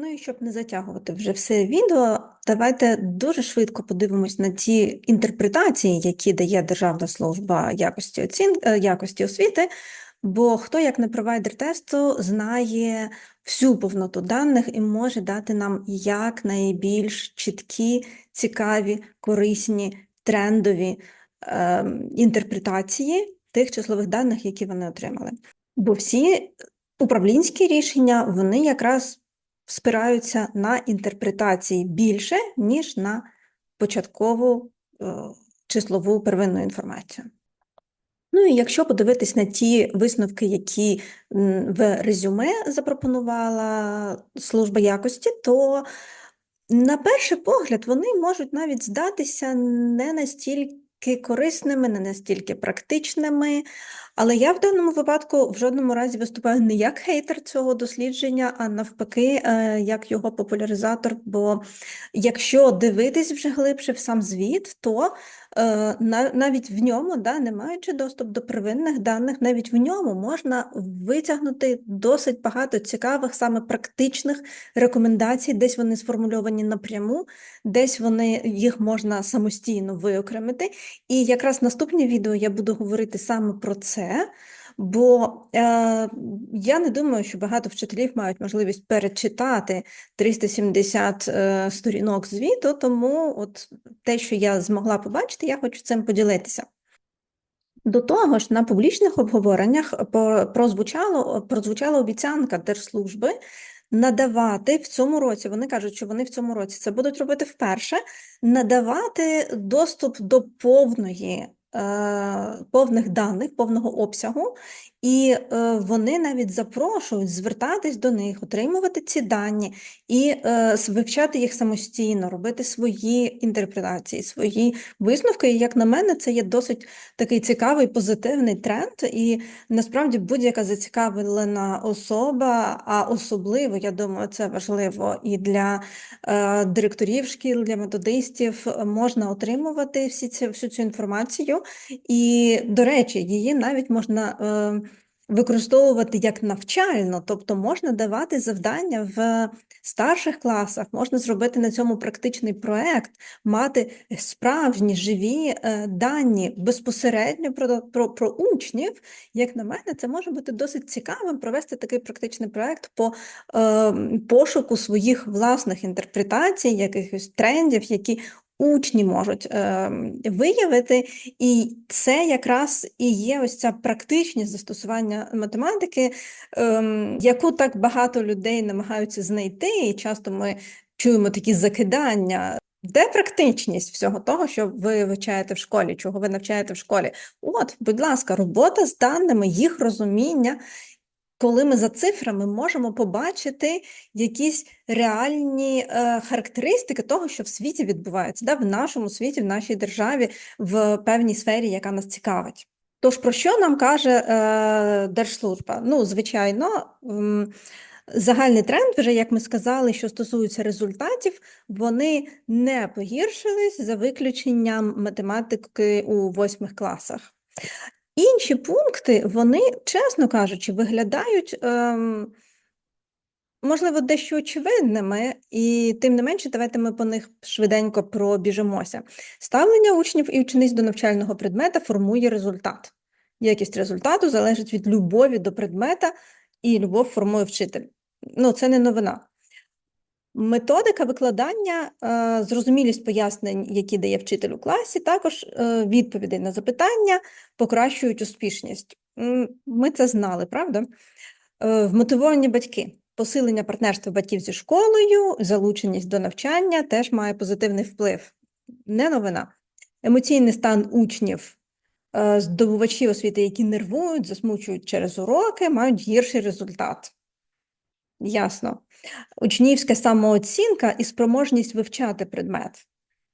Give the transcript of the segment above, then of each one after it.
Ну і щоб не затягувати вже все відео, давайте дуже швидко подивимось на ті інтерпретації, які дає Державна служба якості оцін... е, якості освіти. Бо хто, як не провайдер тесту, знає всю повноту даних і може дати нам як найбільш чіткі, цікаві, корисні, трендові е, інтерпретації тих числових даних, які вони отримали. Бо всі управлінські рішення, вони якраз спираються на інтерпретації більше, ніж на початкову е, числову первинну інформацію. Ну і якщо подивитись на ті висновки, які в резюме запропонувала служба якості, то на перший погляд вони можуть навіть здатися не настільки корисними, не настільки практичними. Але я в даному випадку в жодному разі виступаю не як хейтер цього дослідження, а навпаки, е, як його популяризатор. Бо якщо дивитись вже глибше в сам звіт, то е, навіть в ньому, да, не маючи доступ до первинних даних, навіть в ньому можна витягнути досить багато цікавих, саме практичних рекомендацій. Десь вони сформульовані напряму, десь вони їх можна самостійно виокремити. І якраз наступне відео я буду говорити саме про це, бо е, я не думаю, що багато вчителів мають можливість перечитати 370 е, сторінок звіту, тому от те, що я змогла побачити, я хочу цим поділитися. До того ж, на публічних обговореннях прозвучало, прозвучала обіцянка Держслужби надавати в цьому році, вони кажуть, що вони в цьому році це будуть робити вперше, надавати доступ до повної, повних даних, повного обсягу, і е, вони навіть запрошують звертатись до них, отримувати ці дані і е, вивчати їх самостійно, робити свої інтерпретації, свої висновки. І як на мене, це є досить такий цікавий позитивний тренд, і насправді будь-яка зацікавлена особа, а особливо, я думаю, це важливо і для е, директорів шкіл, для методистів, можна отримувати всі ці, всю цю інформацію. І, до речі, її навіть можна е, використовувати як навчально, тобто можна давати завдання в старших класах, можна зробити на цьому практичний проект, мати справжні живі е, дані безпосередньо про, про, про учнів. Як на мене, це може бути досить цікавим провести такий практичний проект по е, пошуку своїх власних інтерпретацій, якихось трендів, які учні можуть е, виявити. І це якраз і є ось ця практичність застосування математики, ем, яку так багато людей намагаються знайти, і часто ми чуємо такі закидання. Де практичність всього того, що ви вивчаєте в школі, чого ви навчаєте в школі? От, будь ласка, робота з даними, їх розуміння, коли ми за цифрами можемо побачити якісь реальні е, характеристики того, що в світі відбувається, да, в нашому світі, в нашій державі, в певній сфері, яка нас цікавить. Тож про що нам каже е, Держслужба? Ну, звичайно, м, загальний тренд, вже як ми сказали, що стосується результатів, вони не погіршились за виключенням математики у восьмих класах. Інші пункти, вони, чесно кажучи, виглядають, ем, можливо, дещо очевидними, і тим не менше, давайте ми по них швиденько пробіжимося. Ставлення учнів і учениць до навчального предмета формує результат. Якість результату залежить від любові до предмета, і любов формує вчитель. Ну, це не новина. Методика викладання, е, зрозумілість пояснень, які дає вчитель у класі, також е, відповідей на запитання покращують успішність. Ми це знали, правда? Е, Вмотивовані батьки. Посилення партнерства батьків зі школою, залученість до навчання теж має позитивний вплив. Не новина. Емоційний стан учнів, здобувачі освіти, які нервують, засмучують через уроки, мають гірший результат. Ясно. Учнівська самооцінка і спроможність вивчати предмет.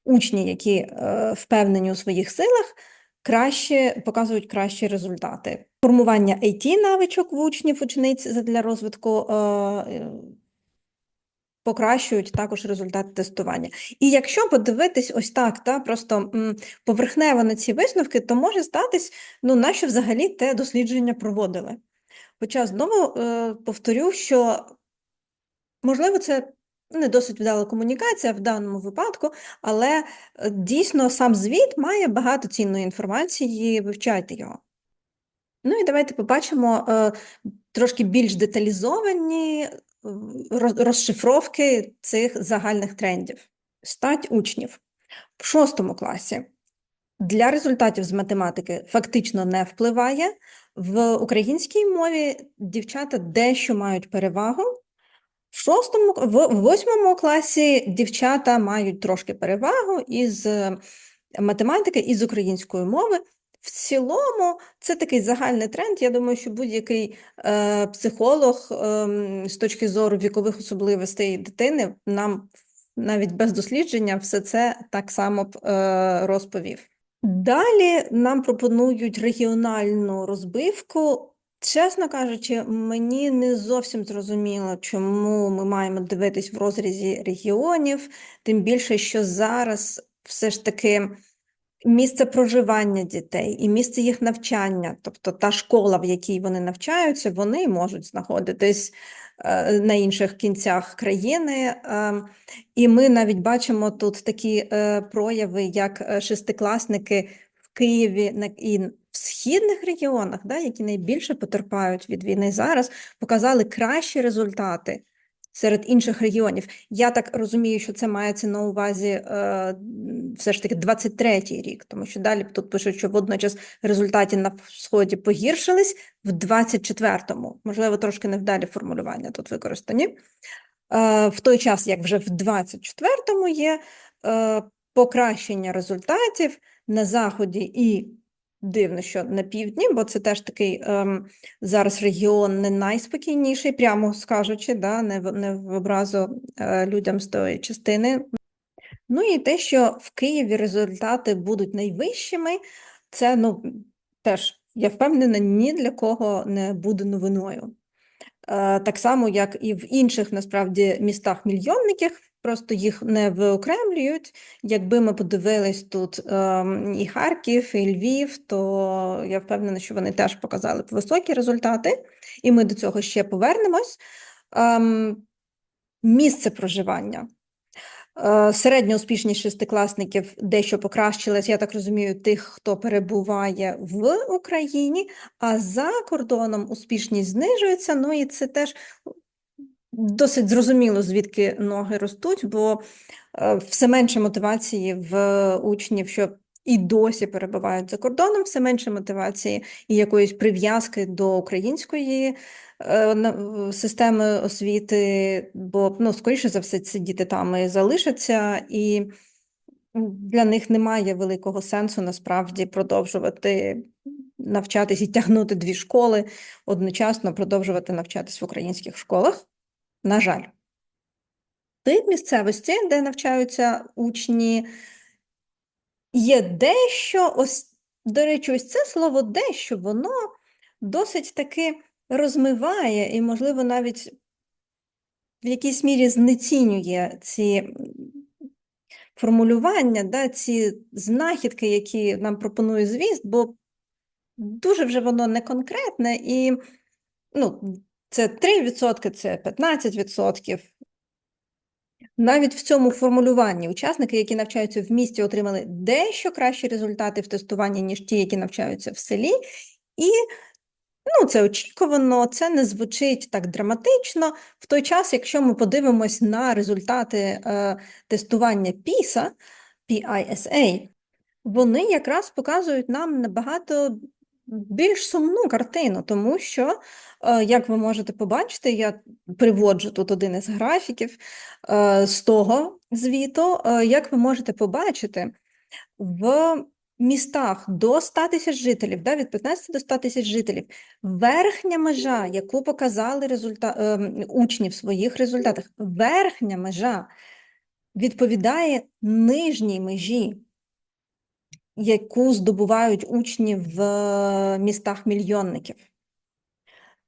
Учні, які е, впевнені у своїх силах, краще показують кращі результати. Формування IT навичок в учнів, учениць для розвитку е, е, покращують також результати тестування. І якщо подивитись ось так, та, просто м, поверхнево на ці висновки, то може статись, ну, нащо взагалі те дослідження проводили. Хоча знову е, повторю, що Можливо, це не досить вдала комунікація в даному випадку, але е, дійсно сам звіт має багато цінної інформації, вивчайте його. Ну і давайте побачимо е, трошки більш деталізовані е, розшифровки цих загальних трендів. Стать учнів в шостому класі для результатів з математики фактично не впливає. В українській мові дівчата дещо мають перевагу. В шостому, в восьмому класі дівчата мають трошки перевагу із е, математики, і з української мови. В цілому, це такий загальний тренд. Я думаю, що будь-який е, психолог ем, з точки зору вікових особливостей дитини нам навіть без дослідження все це так само б е, розповів. Далі нам пропонують регіональну розбивку. Чесно кажучи, мені не зовсім зрозуміло, чому ми маємо дивитись в розрізі регіонів, тим більше, що зараз все ж таки місце проживання дітей і місце їх навчання, тобто та школа, в якій вони навчаються, вони можуть знаходитись е, на інших кінцях країни. Е, І ми навіть бачимо тут такі е, прояви, як е, шестикласники в Києві на- і в східних регіонах, да, які найбільше потерпають від війни зараз, показали кращі результати серед інших регіонів. Я так розумію, що це мається на увазі е, все ж таки 23-й рік, тому що далі тут пишуть, що водночас результати на сході погіршились в 24-му. Можливо, трошки невдалі формулювання тут використані. Е, В той час, як вже в 24-му є е, покращення результатів на заході і дивно, що на півдні, бо це теж такий ем, зараз регіон не найспокійніший, прямо скажучи, да, не в, не в образу е, людям з тої частини. Ну і те, що в Києві результати будуть найвищими, це ну, теж, я впевнена, ні для кого не буде новиною. Е, Так само, як і в інших насправді містах-мільйонниках, просто їх не виокремлюють. Якби ми подивились тут ем, і Харків, і Львів, то я впевнена, що вони теж показали б високі результати, і ми до цього ще повернемось. Ем, Місце проживання. Е, Середня шестикласників дещо покращилась, я так розумію, тих, хто перебуває в Україні, а за кордоном успішність знижується. Ну і це теж досить зрозуміло, звідки ноги ростуть, бо е, все менше мотивації в учнів, що і досі перебувають за кордоном, все менше мотивації і якоїсь прив'язки до української е, системи освіти, бо ну, скоріше за все, ці діти там і залишаться, і для них немає великого сенсу насправді продовжувати навчатись і тягнути дві школи, одночасно продовжувати навчатись в українських школах. На жаль. Тип місцевості, де навчаються учні, є дещо, ось, до речі, ось це слово дещо, воно досить таки розмиває і, можливо, навіть в якійсь мірі знецінює ці формулювання, да, ці знахідки, які нам пропонує звіст, бо дуже вже воно не конкретне і ну, це 3%, це 15%. Навіть в цьому формулюванні учасники, які навчаються в місті, отримали дещо кращі результати в тестуванні, ніж ті, які навчаються в селі. І ну, це очікувано, це не звучить так драматично. В той час, якщо ми подивимось на результати е, тестування PISA, PISA, вони якраз показують нам набагато більш сумну картину, тому що, е, як ви можете побачити, я приводжу тут один із графіків е, з того звіту, е, як ви можете побачити, в містах до 100 тисяч жителів, да, від 15 до 100 тисяч жителів, верхня межа, яку показали результа... учні в своїх результатах, верхня межа відповідає нижній межі яку здобувають учні в е, містах-мільйонників.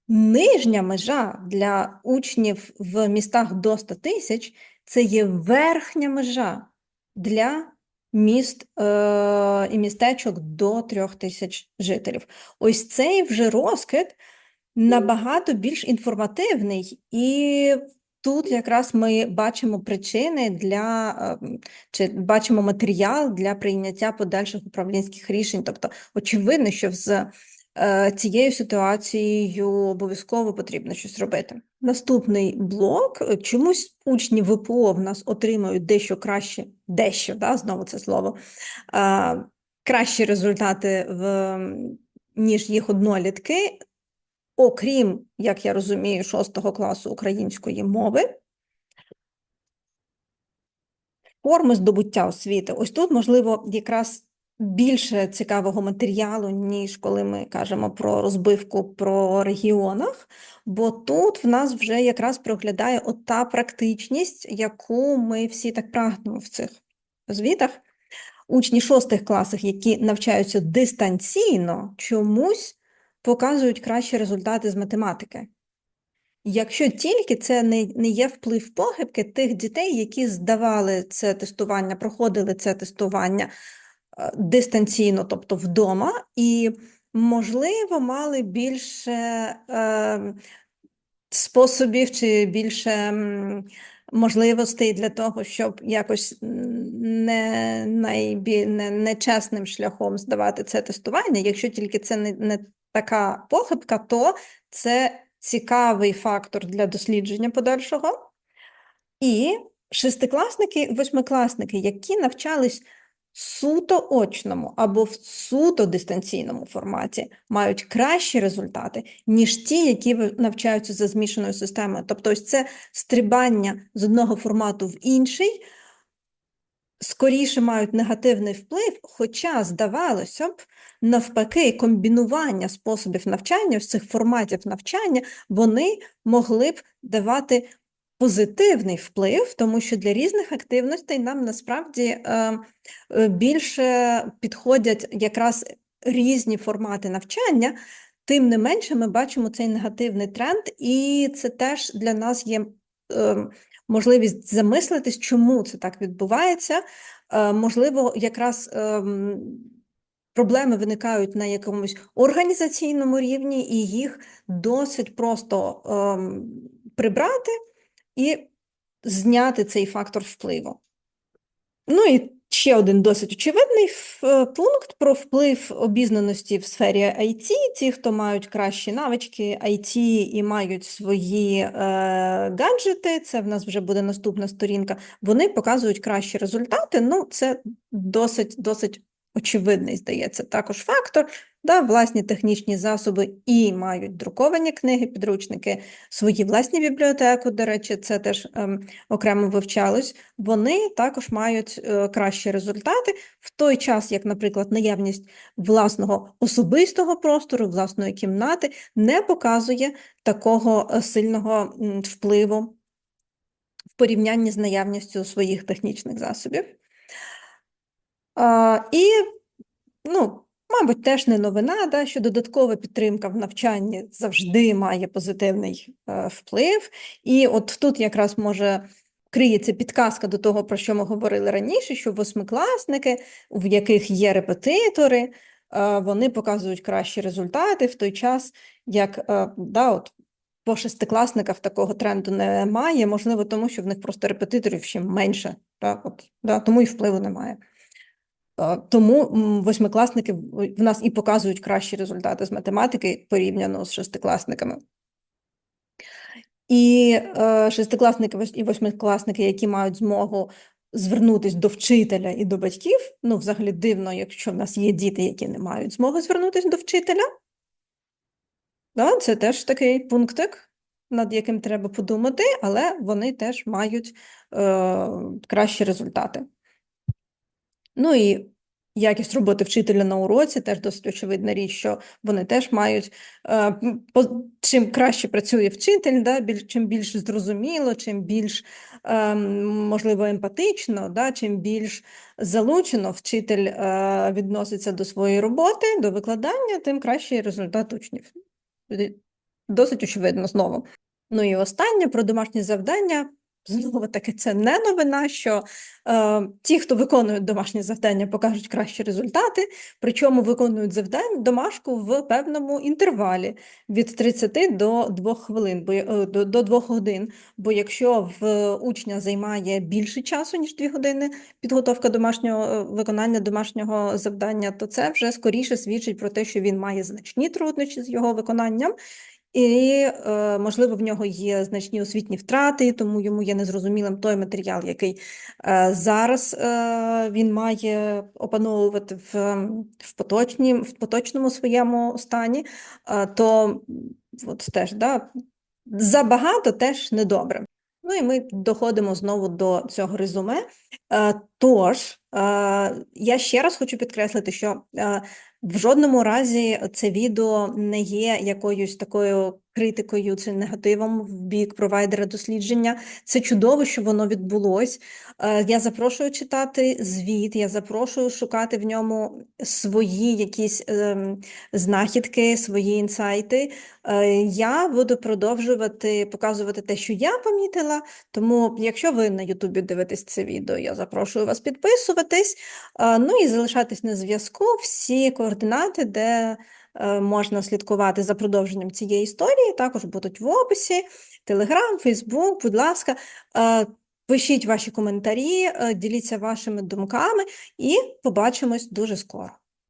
Нижня межа для учнів в містах до 100 тисяч це є верхня межа для міст е, і містечок до 3 тисяч жителів. Ось цей вже розкид набагато більш інформативний і тут якраз ми бачимо причини для ем, чи бачимо матеріал для прийняття подальших управлінських рішень. Тобто, очевидно, що з е, цією ситуацією обов'язково потрібно щось робити. Наступний блок. Чомусь учні ВПО в нас отримують дещо краще, дещо, да, знову це слово, е, кращі результати в, ніж їх однолітки, окрім, як я розумію, шостого класу української мови. Форми здобуття освіти. Ось тут, можливо, якраз більше цікавого матеріалу, ніж коли ми кажемо про розбивку про регіонах, бо тут в нас вже якраз проглядає ота практичність, яку ми всі так прагнемо в цих звітах. Учні шостих класів, які навчаються дистанційно, чомусь показують кращі результати з математики. Якщо тільки це не, не є вплив похибки тих дітей, які здавали це тестування, проходили це тестування е, дистанційно, тобто вдома, і, можливо, мали більше е, способів чи більше можливостей для того, щоб якось не, найбі... не, шляхом здавати це тестування. Якщо тільки це не, не така похибка, то це цікавий фактор для дослідження подальшого. І шестикласники, восьмикласники, які навчались суто очному або в суто дистанційному форматі, мають кращі результати, ніж ті, які навчаються за змішаною системою. Тобто, ось це стрибання з одного формату в інший скоріше мають негативний вплив, хоча, здавалося б, навпаки, комбінування способів навчання, ось цих форматів навчання, вони могли б давати позитивний вплив, тому що для різних активностей нам насправді е, е, більше підходять якраз різні формати навчання. Тим не менше, ми бачимо цей негативний тренд, і це теж для нас є е, можливість замислитись, чому це так відбувається. Е, можливо, якраз ем, проблеми виникають на якомусь організаційному рівні, і їх досить просто ем, прибрати і зняти цей фактор впливу. Ну і ще один досить очевидний е, пункт про вплив обізнаності в сфері IT. Ті, хто мають кращі навички IT і мають свої е, гаджети, це в нас вже буде наступна сторінка, вони показують кращі результати. Ну, це досить, досить очевидний, здається, також фактор. Да, власні технічні засоби і мають друковані книги, підручники, свої власні бібліотеки, до речі, це теж ем, окремо вивчалось, вони також мають е, кращі результати в той час, як, наприклад, наявність власного особистого простору, власної кімнати не показує такого е, сильного впливу в порівнянні з наявністю своїх технічних засобів. І, ну, мабуть, теж не новина, да, що додаткова підтримка в навчанні завжди має позитивний е, вплив. І от тут якраз може криється підказка до того, про що ми говорили раніше, що восьмикласники, в яких є репетитори, е, вони показують кращі результати в той час, як е, да, от, по шестикласниках такого тренду немає, можливо, тому що в них просто репетиторів ще менше, да, от, да, тому і впливу немає. Е, Тому восьмикласники в нас і показують кращі результати з математики порівняно з шестикласниками. І е, шестикласники і восьмикласники, які мають змогу звернутися до вчителя і до батьків, ну, взагалі дивно, якщо в нас є діти, які не мають змоги звернутися до вчителя. Да, це теж такий пунктик, над яким треба подумати, але вони теж мають е, кращі результати. Ну і якість роботи вчителя на уроці теж досить очевидна річ, що вони теж мають е, чим краще працює вчитель, да, чим більш зрозуміло, чим більш е, можливо емпатично, да, чим більш залучено вчитель е, відноситься до своєї роботи, до викладання, тим кращий результат учнів. Досить очевидно знову. Ну і останнє про домашні завдання. Знову таки, це не новина, що е, ті, хто виконують домашні завдання, покажуть кращі результати, причому виконують завдання домашку в певному інтервалі від 30 до 2 хвилин, бо, е, до, до 2 годин. Бо якщо в учня займає більше часу, ніж 2 години підготовка домашнього е, виконання домашнього завдання, то це вже скоріше свідчить про те, що він має значні труднощі з його виконанням. І, е, можливо, в нього є значні освітні втрати, тому йому є незрозумілим той матеріал, який е, зараз е, він має опановувати в, в, поточні, в поточному своєму стані, то от теж да, забагато теж недобре. Ну і ми доходимо знову до цього резюме. Тож, я ще раз хочу підкреслити, що в жодному разі це відео не є якоюсь такою критикою чи негативом в бік провайдера дослідження. Це чудово, що воно відбулось. Е, Я запрошую читати звіт, я запрошую шукати в ньому свої якісь ем, знахідки, свої інсайти. Е, Я буду продовжувати показувати те, що я помітила. Тому, якщо ви на Ютубі дивитесь це відео, я запрошую вас підписуватись. Е, Ну і залишатись на зв'язку. Всі координати, де можна слідкувати за продовженням цієї історії, також будуть в описі. Телеграм, Фейсбук, будь ласка, е, пишіть ваші коментарі, е, діліться вашими думками і побачимось дуже скоро.